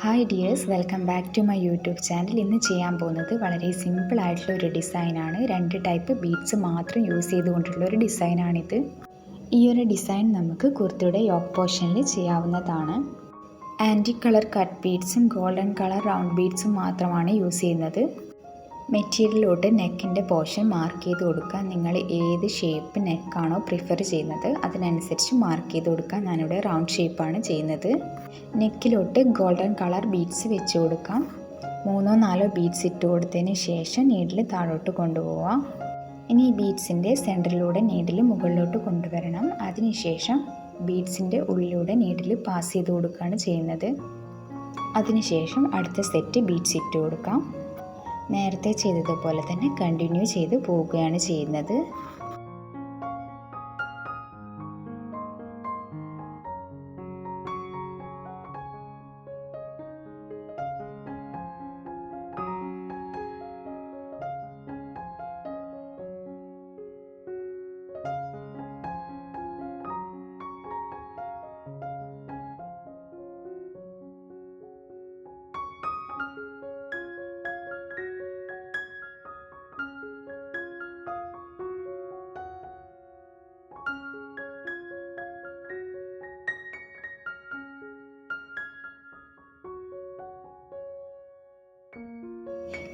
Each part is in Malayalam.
Hi dears welcome back to my YouTube channel ഇന്ന് ചെയ്യാൻ പോകുന്നത് വളരെ സിമ്പിൾ ആയിട്ടുള്ള ഒരു ഡിസൈനാണ് രണ്ട് ടൈപ്പ് ബീഡ്സ് മാത്രം യൂസ് ചെയ്തുകൊണ്ടുള്ള ഒരു ഡിസൈനാണിത് ഈ ഒരു ഡിസൈൻ നമുക്ക് കുർത്തിയുടെ യോക്ക് പോർഷനിൽ ചെയ്യാവുന്നതാണ്. ആന്റി കളർ കട്ട് ബീഡ്സും ഗോൾഡൻ കളർ റൗണ്ട് ബീഡ്സും മാത്രമാണ് യൂസ് ചെയ്യുന്നത്. മെറ്റീരിയലോട്ട് നെക്കിന്റെ പോർഷൻ മാർക്ക് ചെയ്ത് കൊടുക്കുക. നിങ്ങൾ ഏത് ഷേപ്പ് നെക്കാണോ പ്രിഫർ ചെയ്യുന്നത് അതിനനുസരിച്ച് മാർക്ക് ചെയ്ത് കൊടുക്കുക. ഞാനിവിടെ റൗണ്ട് ഷേപ്പാണ് ചെയ്യുന്നത്. നെക്കിലോട്ട് ഗോൾഡൻ കളർ ബീഡ്സ് വെച്ച് കൊടുക്കാം മൂന്നോ നാലോ ബീഡ്സ് ഇട്ട് കൊടുത്തതിന് ശേഷം നീഡിൽ താഴോട്ട് കൊണ്ടുപോവാം ഇനി ഈ ബീഡ്സിന്റെ സെന്ററിലൂടെ നീഡിൽ മുകളിലോട്ട് കൊണ്ടുവരണം. അതിനുശേഷം ബീഡ്സിന്റെ ഉള്ളിലൂടെ നീഡിൽ പാസ് ചെയ്ത് കൊടുക്കുകയാണ് ചെയ്യുന്നത്. അതിനുശേഷം അടുത്ത സെറ്റ് ബീഡ്സ് ഇട്ട് കൊടുക്കാം. നേരത്തെ ചെയ്തതുപോലെ തന്നെ കണ്ടിന്യൂ ചെയ്ത് പോവുകയാണ് ചെയ്യുന്നത്.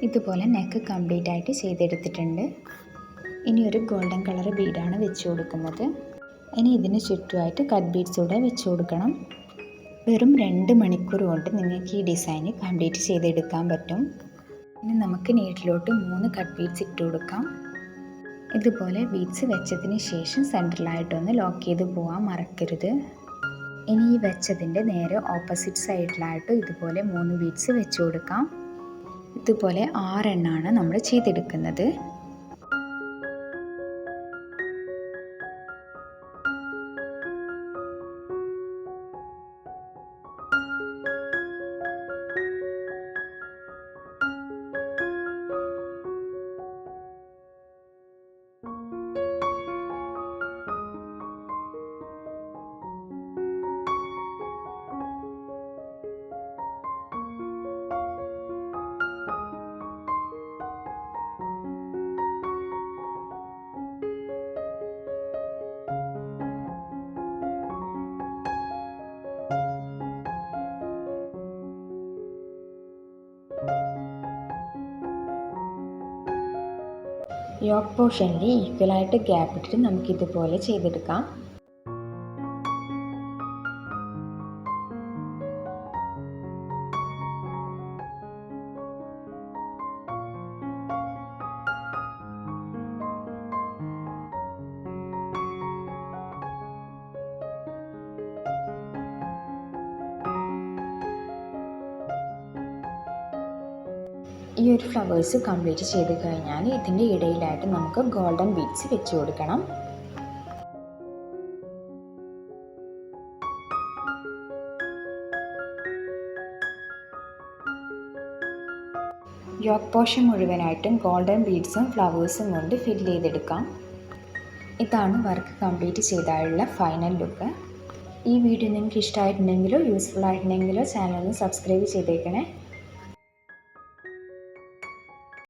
ഇതുപോലെ നെക്ക് കംപ്ലീറ്റ് ആയിട്ട് ചെയ്തെടുത്തിട്ടുണ്ട്. ഇനി ഒരു ഗോൾഡൻ കളർ ബീഡാണ് വെച്ച് കൊടുക്കുന്നത്. ഇനി ഇതിന് ചുറ്റുമായിട്ട് കട്ട് ബീഡ്സ് കൂടെ വെച്ച് കൊടുക്കണം. വെറും രണ്ട് മണിക്കൂർ കൊണ്ട് നിങ്ങൾക്ക് ഈ ഡിസൈൻ കംപ്ലീറ്റ് ചെയ്തെടുക്കാൻ പറ്റും. ഇനി നമുക്ക് നീട്ടിലോട്ട് മൂന്ന് കട്ട് ബീഡ്സ് ഇട്ട് കൊടുക്കാം. ഇതുപോലെ ബീഡ്സ് വെച്ചതിന് ശേഷം സെൻട്രലായിട്ടൊന്ന് ലോക്ക് ചെയ്ത് പോകാൻ മറക്കരുത്. ഇനി ഈ വെച്ചതിന്റെ നേരെ ഓപ്പോസിറ്റ് സൈഡിലായിട്ട് ഇതുപോലെ മൂന്ന് ബീഡ്സ് വെച്ച് കൊടുക്കാം. ഇതുപോലെ ആറെണ്ണമാണ് നമ്മൾ ചെയ്തെടുക്കുന്നത്. യോക്ക് പോർഷനിൽ ഈക്വലായിട്ട് ഗ്യാപ്പ് ഇട്ടിട്ട് നമുക്കിതുപോലെ ചെയ്തെടുക്കാം. ഈ ഒരു ഫ്ലവേഴ്സ് കംപ്ലീറ്റ് ചെയ്ത് കഴിഞ്ഞാൽ ഇതിന്റെ ഇടയിലായിട്ട് നമുക്ക് ഗോൾഡൻ ബീഡ്സ് വെച്ച് കൊടുക്കണം. യോക്ക് പോഷൻ മുഴുവനായിട്ടും ഗോൾഡൻ ബീഡ്സും ഫ്ലവേഴ്സും കൊണ്ട് ഫില്ല് ചെയ്തെടുക്കാം. ഇതാണ് വർക്ക് കംപ്ലീറ്റ് ചെയ്താലുള്ള ഫൈനൽ ലുക്ക് ഈ വീഡിയോ നിങ്ങൾക്ക് ഇഷ്ടമായിട്ടുണ്ടെങ്കിലോ യൂസ്ഫുൾ ആയിട്ടുണ്ടെങ്കിലോ ചാനൽ ഒന്ന് സബ്സ്ക്രൈബ് ചെയ്തേക്കണേ.